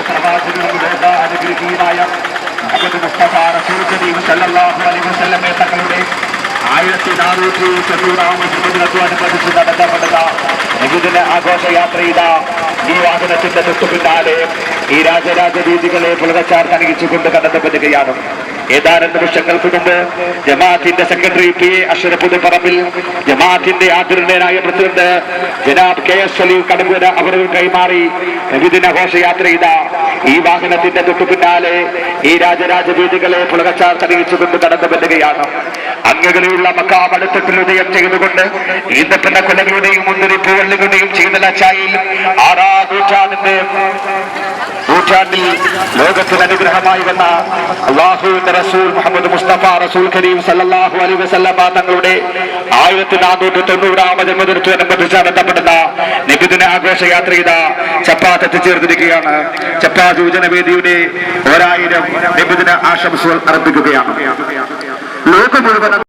രാജനും ലോകാനുഗ്രഹീയനായ മുഹമ്മദ് മുസ്തഫ റസൂൽ സല്ലല്ലാഹു അലൈഹി വസല്ലമയെ തങ്ങളുടെ ആയിരത്തി നാനൂറ്റി തൊണ്ണൂറാം ജന്മദിനത്തോടനുബന്ധിച്ച് നടത്തപ്പെടുന്ന വിവിധ ആഘോഷയാത്ര ഇതാ. ഈ വാഹനത്തിന്റെ തൊട്ടു പിന്നാലെ ഈ രാജരാജ രീതികളെ പുലകച്ചാർ കണിയിച്ചുകൊണ്ട് കടന്നുവരികയാണ് ഏതാനും നിമിഷങ്ങൾക്ക് മുമ്പ് ജമാഅത്തിന്റെ secretary P A Ashrafud Parambil ജമാഅത്തിന്റെ ആദരണീയനായ president ജനാബ് K S Saleem Kadampura അവർ കൈമാറി നബിദിന ഘോഷയാത്ര ചെയ്ത ഈ വാഹനത്തിന്റെ തൊട്ടു പിന്നാലെ ഈ രാജരാജ വീതികളെ പുലകച്ചാർ തെളിയിച്ചുകൊണ്ട് കടന്നു വരികയാണ്. അങ്ങകളിലുള്ള മക്കാമടുത്തത്തിൽ ഉദയം ചെയ്തുകൊണ്ട് ഈന്തപ്പന കൊലകളുടെയും മുന്തിരിപ്പുകളുടെയും ചീതലച്ചായിൽ ആറാം നൂറ്റാണ്ടിന്റെ നൂറ്റാണ്ടിൽ ലോകത്തിന് അനുഗ്രഹമായി വന്ന അള്ളാഹുവിന്റെ റസൂൽ മുഹമ്മദ് മുസ്തഫ റസൂൽ കരീം സല്ലാഹു അലൈഹി വസല്ലമ തങ്ങളുടെ ആയിരത്തി നാനൂറ്റി തൊണ്ണൂറാമത് ജന്മദിനത്തോടനുബന്ധിച്ച് നടത്തപ്പെടുന്ന നിബിദിന ആഘോഷയാത്ര ചെയ്ത ചപ്പാത്ത് എത്തിച്ചേർന്നിരിക്കുകയാണ്. ചപ്പാത്ത് യുവജനവേദിയുടെ ഒരായിരം ആശംസകൾ അർപ്പിക്കുകയാണ്. ലോകം മുഴുവൻ